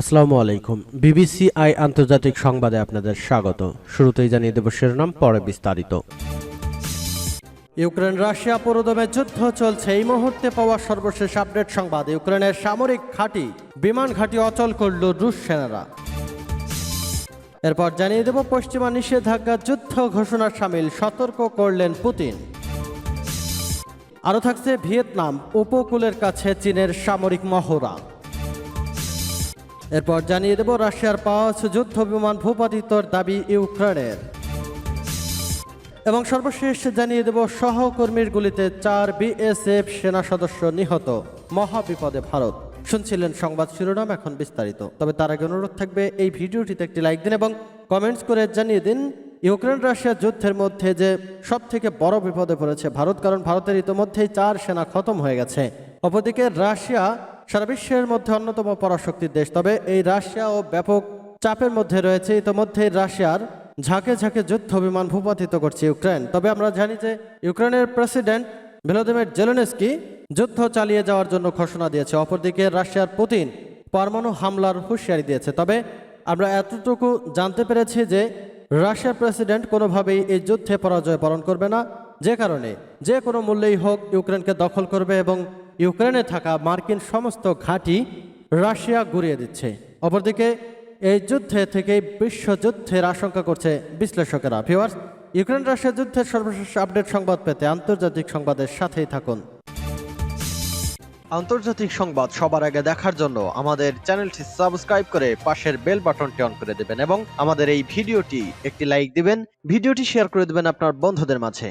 আসসালামু আলাইকুম। BBC I আন্তর্জাতিক সংবাদে আপনাদের স্বাগত। শুরুতেই জানিয়ে দেব শিরোনাম, পরে বিস্তারিত। ইউক্রেন, রাশিয়া পুরোদমে যুদ্ধ চলছে। এই মুহূর্তে পাওয়া সর্বশেষ আপডেট সংবাদ, ইউক্রেনের সামরিক ঘাঁটি, বিমান ঘাঁটি অচল করল রুশ সেনারা। এরপর জানিয়ে দেব পশ্চিমা নিষেধাজ্ঞা যুদ্ধ ঘোষণার সামিল, সতর্ক করলেন পুতিন। আরও থাকছে ভিয়েতনাম, উপকূলের কাছে চীনের সামরিক মহড়া। এরপর জানিয়ে দেব রাশিয়ার পাঁচ যুদ্ধ বিমান ভূপাতিতর দাবি ইউক্রেনের। এবং সর্বশেষ জানিয়ে দেব সহকর্মীর গুলিতে চার বিএসএফ সেনা সদস্য নিহত। মহাবিপদে ভারত। শুনছিলেন সংবাদ শিরোনাম এখন বিস্তারিত। তবে তার আগে অনুরোধ থাকবে, এই ভিডিওটিতে একটি লাইক দিন এবং কমেন্টস করে জানিয়ে দিন ইউক্রেন রাশিয়া যুদ্ধের মধ্যে যে সব থেকে বড় বিপদে পড়েছে ভারত, কারণ ভারতের ইতোমধ্যেই চার সেনা খতম হয়ে গেছে। অপরদিকে রাশিয়া সারা বিশ্বের মধ্যে অন্যতম পরাশক্তির দেশ। তবে এই রাশিয়া ও ব্যাপক চাপের মধ্যে রয়েছে। ইতোমধ্যে রাশিয়ার ঝাঁকে ঝাঁকে যুদ্ধ বিমান ভূপাতিত করছে ইউক্রেন। তবে আমরা জানি যে ইউক্রেনের প্রেসিডেন্ট ভ্লাদিমির জেলেনস্কি যুদ্ধ চালিয়ে যাওয়ার জন্য ঘোষণা দিয়েছে। অপরদিকে রাশিয়ার পুতিন পরমাণু হামলার হুঁশিয়ারি দিয়েছে। তবে আমরা এতটুকু জানতে পেরেছি যে রাশিয়ার প্রেসিডেন্ট কোনোভাবেই এই যুদ্ধে পরাজয় বরণ করবে না। যে কারণে যে কোনো মূল্যেই হোক ইউক্রেনকে দখল করবে এবং ইউক্রেনে থাকা মার্কিন সমস্ত ঘাঁটি রাশিয়া গুড়িয়ে দিচ্ছে। অপরদিকে, এই যুদ্ধে থেকে বিশ্বযুদ্ধের আশঙ্কা করছে বিশ্লেষকেরা। ভিওয়ার্স ইউক্রেন রাশিয়া যুদ্ধের সর্বশেষ আপডেট সংবাদ পেতে আন্তর্জাতিক সংবাদের সাথেই থাকুন। আন্তর্জাতিক সংবাদ সবার আগে দেখার জন্য আমাদের চ্যানেলটি সাবস্ক্রাইব করে পাশের বেল বাটনটি অন করে দেবেন এবং আমাদের এই ভিডিওটি একটি লাইক দিবেন, ভিডিওটি শেয়ার করে দেবেন আপনার বন্ধুদের মাঝে।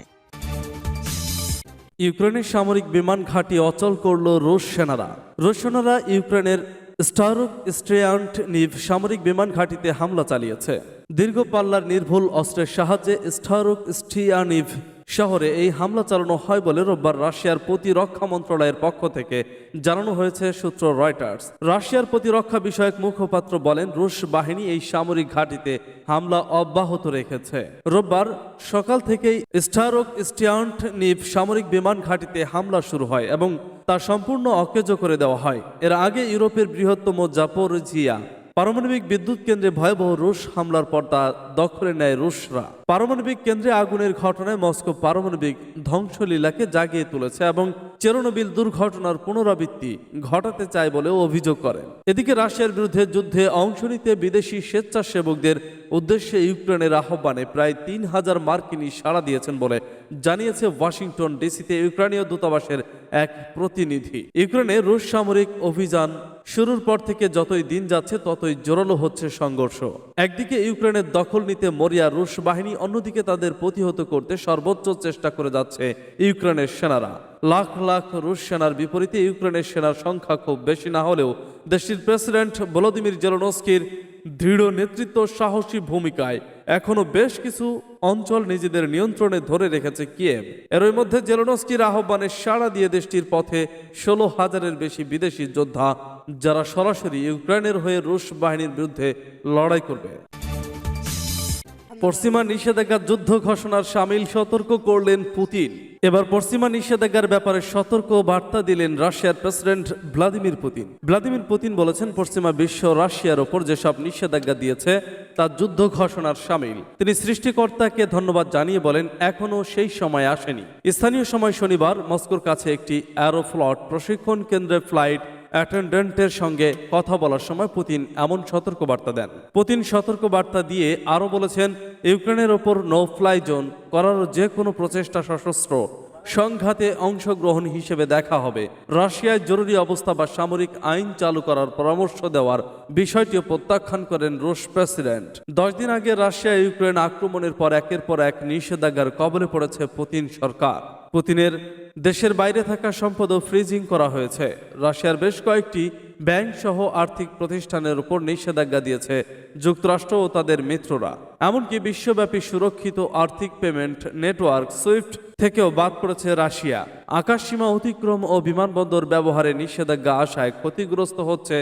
ইউক্রেনের সামরিক বিমান ঘাঁটি অচল করল রুশ সেনারা। রুশ সেনারা ইউক্রেনের স্টারুক স্ট্রেয়ান্ট নিভ সামরিক বিমান ঘাঁটিতে হামলা চালিয়েছে। দীর্ঘ পাল্লার নির্ভুল অস্ত্রের সাহায্যে স্টারুক স্টিয়ানিভ শহরে এই হামলা চালানো হয় বলে রোববার রাশিয়ার প্রতিরক্ষা মন্ত্রণালয়ের পক্ষ থেকে জানানো হয়েছে, সূত্র রয়টার্স। রাশিয়ার প্রতিরক্ষা বিষয়ক মুখপাত্র বলেন, রুশ বাহিনী এই সামরিক ঘাঁটিতে হামলা অব্যাহত রেখেছে। রোববার সকাল থেকেই স্টারক স্টিয়ান্ট নিভ সামরিক বিমান ঘাঁটিতে হামলা শুরু হয় এবং তা সম্পূর্ণ অকেজ করে দেওয়া হয়। এর আগে ইউরোপের বৃহত্তম জাপোরজিয়া পারমাণবিক বিদ্যুৎ কেন্দ্রে ভয়াবহ রুশ হামলার পর তা দখলে নেয় রুশরা। পারমাণবিক কেন্দ্রে আগুনের ঘটনায় মস্কো পারমাণবিক ধ্বংসলীলাকে জাগিয়ে তুলেছে এবং চেরোনোবিল দুর্ঘটনার পুনরাবৃত্তি ঘটাতে চায় বলেও অভিযোগ করেন এদিকে রাশিয়ার বিরুদ্ধে যুদ্ধে অংশ নিতে বিদেশি স্বেচ্ছাসেবকদের উদ্দেশ্যে ইউক্রেনের আহ্বানে প্রায় তিন হাজার মার্কিনী সাড়া দিয়েছেন বলে জানিয়েছে ওয়াশিংটন ডিসিতে ইউক্রেনীয় দূতাবাসের এক প্রতিনিধি। ইউক্রেনে রুশ সামরিক অভিযান শুরুর পর থেকে যতই দিন যাচ্ছে, ততই জোরালো হচ্ছে সংঘর্ষ। একদিকে ইউক্রেনের দখল নিতে মরিয়া রুশ বাহিনী অন্যদিকে তাদের প্রতিহত করতে সর্বোচ্চ চেষ্টা করে যাচ্ছে ইউক্রেনের সেনারা। লাখ লাখ রুশ সেনার বিপরীতে ইউক্রেনের সেনার সংখ্যা খুব বেশি না হলেও দেশটির প্রেসিডেন্ট ভলোদিমির জেলনস্কির দৃঢ় নেতৃত্ব সাহসী ভূমিকায় এখনও বেশ কিছু অঞ্চল নিজেদের নিয়ন্ত্রণে ধরে রেখেছে কিয়েভ। এরই মধ্যে জেলনস্কির আহ্বানে সাড়া দিয়ে দেশটির পথে ষোলো হাজারের বেশি বিদেশি যোদ্ধা, যারা সরাসরি ইউক্রেনের হয়ে রুশ বাহিনীর বিরুদ্ধে লড়াই করবে। পশ্চিমা নিষেধাজ্ঞা যুদ্ধ ঘোষণার সামিল সতর্ক করলেন পুতিন। এবার পশ্চিমা নিষেধাজ্ঞার ব্যাপারে সতর্ক বার্তা দিলেন রাশিয়ার president Vladimir Putin. Vladimir Putin বলেছেন, পশ্চিমা বিশ্ব রাশিয়ার ওপর যেসব নিষেধাজ্ঞা দিয়েছে তা যুদ্ধ ঘোষণার সামিল। তিনি সৃষ্টিকর্তাকে ধন্যবাদ জানিয়ে বলেন, এখনও সেই সময় আসেনি। স্থানীয় সময় শনিবার মস্কোর কাছে একটি অ্যারোফ্লট প্রশিক্ষণ কেন্দ্রের ফ্লাইট অ্যাটেন্ডেন্টের সঙ্গে কথা বলার সময় পুতিন এমন সতর্কবার্তা দেন। পুতিন সতর্কবার্তা দিয়ে আরও বলেছেন, ইউক্রেনের ওপর নো ফ্লাই জোন করার যে কোনো প্রচেষ্টা সশস্ত্র সংঘাতে অংশগ্রহণ হিসেবে দেখা হবে। রাশিয়ায় জরুরি অবস্থা বা সামরিক আইন চালু করার পরামর্শ দেওয়ার বিষয়টিও প্রত্যাখ্যান করেন রুশ প্রেসিডেন্ট। দশ দিন আগে রাশিয়া ইউক্রেন আক্রমণের পর একের পর এক নিষেধাজ্ঞার কবলে পড়েছে পুতিন সরকার। পুতিনের দেশের বাইরে থাকা সম্পদও ফ্রিজিং করা হয়েছে। রাশিয়ার বেশ কয়েকটি ব্যাংক সহ আর্থিক প্রতিষ্ঠানের উপর নিষেধাজ্ঞা দিয়েছে যুক্তরাষ্ট্র ও তাদের মিত্ররা। এমনকি বিশ্বব্যাপী সুরক্ষিত আর্থিক পেমেন্ট নেটওয়ার্ক সুইফট থেকেও বাদ পড়েছে রাশিয়া। আকাশসীমা অতিক্রম ও বিমানবন্দর ব্যবহারে নিষেধাজ্ঞা আসায় ক্ষতিগ্রস্ত হচ্ছে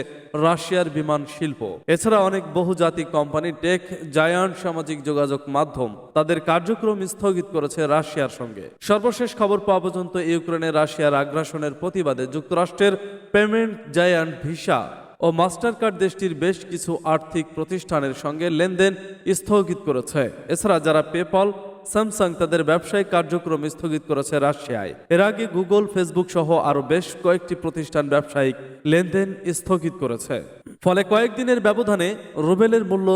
রাশিয়ার বিমান শিল্প। এছাড়া অনেক বহুজাতিক কোম্পানি, টেক, জায়ান্ট, সামাজিক যোগাযোগ মাধ্যম তাদের কার্যক্রম স্থগিত করেছে রাশিয়ার সঙ্গে। সর্বশেষ খবর পাওয়া পর্যন্ত ইউক্রেনে রাশিয়ার আগ্রাসনের প্রতিবাদে যুক্তরাষ্ট্রের পেমেন্ট জায়ান্ট ভিসা ও মাস্টার কার্ড দেশটির বেশ কিছু আর্থিক প্রতিষ্ঠানের সঙ্গে লেনদেন স্থগিত করেছে। এছাড়া যারা পেপল স্যামসাং তাদের ব্যবসায়িক কার্যক্রম স্থগিত করেছে রাশিয়ায়। এর আগে গুগল ফেসবুক সহ আরও বেশ কয়েকটি প্রতিষ্ঠান ব্যবসায়িক লেনদেন স্থগিত করেছে। ফলে কয়েকদিনের ব্যবধানে রুবেলের মূল্য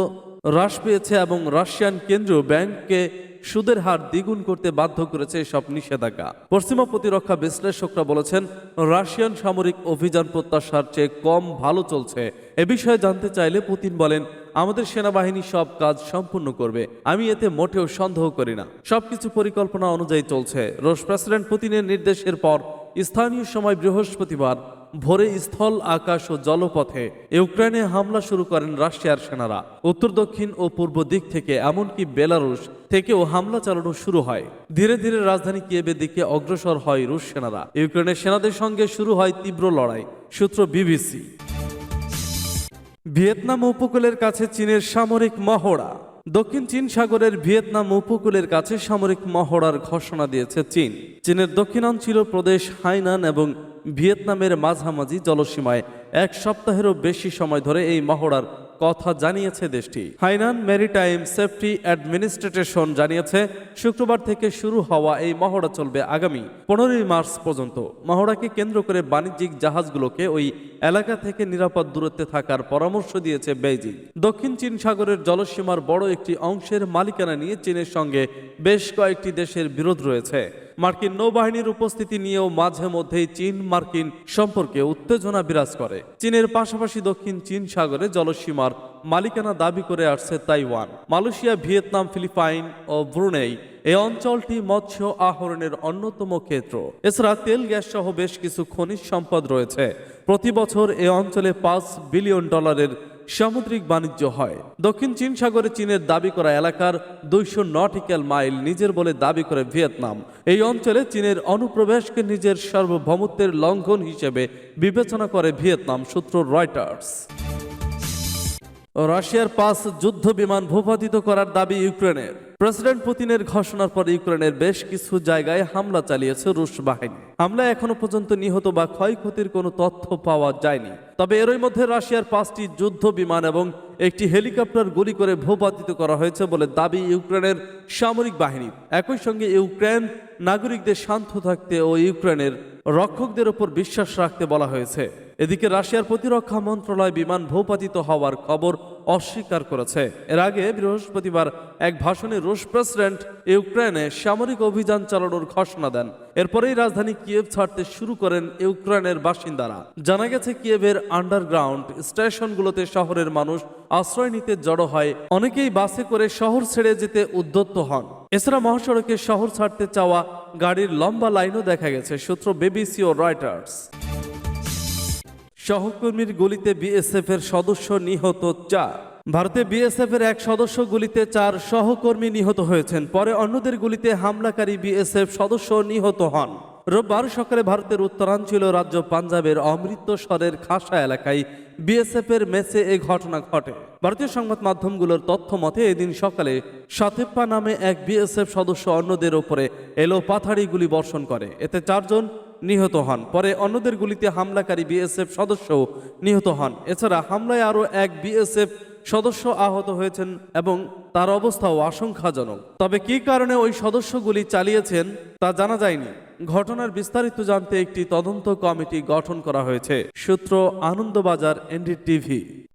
হ্রাস পেয়েছে এবং রাশিয়ান কেন্দ্রীয় ব্যাংককে সুদের হার দ্বিগুণ করতে বাধ্য করেছে এসব নিষেধাজ্ঞা। পশ্চিমা প্রতিরক্ষা বিশ্লেষকরা বলেছেন, রাশিয়ান সামরিক অভিযান প্রত্যাশার চেয়ে কম ভালো চলছে। এ বিষয়ে জানতে চাইলে পুতিন বলেন, আমাদের সেনাবাহিনী সব কাজ সম্পূর্ণ করবে। আমি এতে মোটেও সন্দেহ করি না। সবকিছু পরিকল্পনা অনুযায়ী চলছে। রুশ প্রেসিডেন্ট পুতিনের নির্দেশের পর স্থানীয় সময় বৃহস্পতিবার ভোরে স্থল, আকাশ ও জলপথে ইউক্রেনে হামলা শুরু করেন রাশিয়ার সেনারা। উত্তর, দক্ষিণ ও পূর্ব দিক থেকে, এমনকি বেলারুশ থেকেও হামলা চালানো শুরু হয়। ধীরে ধীরে রাজধানী কিয়েবের দিকে অগ্রসর হয় রুশ সেনারা। ইউক্রেনের সেনাদের সঙ্গে শুরু হয় তীব্র লড়াই, সূত্র বিবিসি। ভিয়েতনাম উপকূলের কাছে চীনের সামরিক মহড়া। দক্ষিণ চীন সাগরের ভিয়েতনাম উপকূলের কাছে সামরিক মহড়ার ঘোষণা দিয়েছে চীন। চীনের দক্ষিণাঞ্চল প্রদেশ, হাইনান এবং ভিয়েতনামের মাঝামাঝি জলসীমায় এক সপ্তাহেরও বেশি সময় ধরে এই মহড়ার কথা জানিয়েছে দেশটি। হাইনান মেরিটাইম সেফটি অ্যাডমিনিস্ট্রেশন জানিয়েছে, শুক্রবার থেকে শুরু হওয়া এই মহড়া চলবে আগামী পনেরোই মার্চ পর্যন্ত। মহড়াকে কেন্দ্র করে বাণিজ্যিক জাহাজগুলোকে ওই এলাকা থেকে নিরাপদ দূরত্বে থাকার পরামর্শ দিয়েছে বেইজিং। দক্ষিণ চীন সাগরের জলসীমার বড় একটি অংশের মালিকানা নিয়ে চীনের সঙ্গে বেশ কয়েকটি দেশের বিরোধ রয়েছে। মার্কিন নৌবাহিনীর উপস্থিতি নিয়েও মাঝে মধ্যেই চীন মার্কিন সম্পর্কে উত্তেজনা বিরাজ করে। চীনের পাশাপাশি দক্ষিণ চীন সাগরে জলসীমার মালিকানা দাবি করে আসছে তাইওয়ান। মালয়েশিয়া, ভিয়েতনাম, ফিলিপাইন ও ব্রুনেই এই অঞ্চলটি মৎস্য আহরণের অন্যতম ক্ষেত্র। এছাড়া তেল, গ্যাস সহ বেশ কিছু খনিজ সম্পদ রয়েছে। প্রতি বছর এ অঞ্চলে পাঁচ বিলিয়ন ডলারের সামুদ্রিক বাণিজ্য হয়। দক্ষিণ চীন সাগরে চীনের দাবি করা এলাকার দুইশো নটিক্যাল মাইল নিজের বলে দাবি করে ভিয়েতনাম। এই অঞ্চলে চীনের অনুপ্রবেশকে নিজের সার্বভৌমত্বের লঙ্ঘন হিসেবে বিবেচনা করে ভিয়েতনাম, সূত্র রয়টার্স। রাশিয়ার পাঁচ যুদ্ধ বিমান ভূপাতিত করার দাবি ইউক্রেনের। প্রেসিডেন্ট পুতিনের ঘোষণার পর ইউক্রেনের বেশ কিছু জায়গায় হামলা চালিয়েছে রুশ বাহিনী। হামলায় এখনও পর্যন্ত নিহত বা ক্ষয়ক্ষতির কোনো তথ্য পাওয়া যায়নি। তবে এরই মধ্যে রাশিয়ার পাঁচটি যুদ্ধ বিমান এবং একটি হেলিকপ্টার গুলি করে ভূপাতিত করা হয়েছে বলে দাবি ইউক্রেনের সামরিক বাহিনীর একই সঙ্গে ইউক্রেন নাগরিকদের শান্ত থাকতে ও ইউক্রেনের রক্ষকদের ওপর বিশ্বাস রাখতে বলা হয়েছে। এদিকে রাশিয়ার প্রতিরক্ষা মন্ত্রণালয় বিমান ভূপাতিত হওয়ার খবর অস্বীকার করেছে। এর আগে বৃহস্পতিবার এক ভাষণে রুশ প্রেসিডেন্ট ইউক্রেনে সামরিক অভিযান চালানোর ঘোষণা দেন। এরপরেই রাজধানী কিয়েভ ছাড়তে শুরু করেন ইউক্রেনের বাসিন্দারা। জানা গেছে, কিয়েভের আন্ডারগ্রাউন্ড স্টেশনগুলোতে শহরের মানুষ আশ্রয় নিতে জড়ো হয়। অনেকেই বাসে করে শহর ছেড়ে যেতে উদ্যত্ত হন। এছাড়া মহাসড়কে শহর ছাড়তে চাওয়া গাড়ির লম্বা লাইনও দেখা গেছে, সূত্র বিবিসি ও রয়টার্স। সহকর্মীর গুলিতে বিএসএফ এর সদস্য নিহত চার। ভারতে বিএসএফ এর এক সদস্য গুলিতে চার সহকর্মী নিহত হয়েছেন। পরে অন্যদের গুলিতে হামলাকারী বিএসএফ সদস্য নিহত হন। রোববার সকালে ভারতের উত্তরাঞ্চল রাজ্য পাঞ্জাবের অমৃতসরের খাসা এলাকায় বিএসএফ এর মেসে এ ঘটনা ঘটে। ভারতীয় সংবাদ মাধ্যমগুলোর তথ্য মতে, এদিন সকালে সাতেপ্পা নামে এক বিএসএফ সদস্য অন্যদের ওপরে এলো পাথাড়ি গুলি বর্ষণ করে। এতে চারজন নিহত হন। পরে অন্যদের গুলিতে হামলাকারী বিএসএফ সদস্যও নিহত হন। এছাড়া হামলায় আরও এক বিএসএফ সদস্য আহত হয়েছেন এবং তার অবস্থাও আশঙ্কাজনক। তবে কি কারণে ওই সদস্যগুলি চালিয়েছেন তা জানা যায়নি। ঘটনার বিস্তারিত জানতে একটি তদন্ত কমিটি গঠন করা হয়েছে। সূত্র আনন্দবাজার, এনডিটিভি।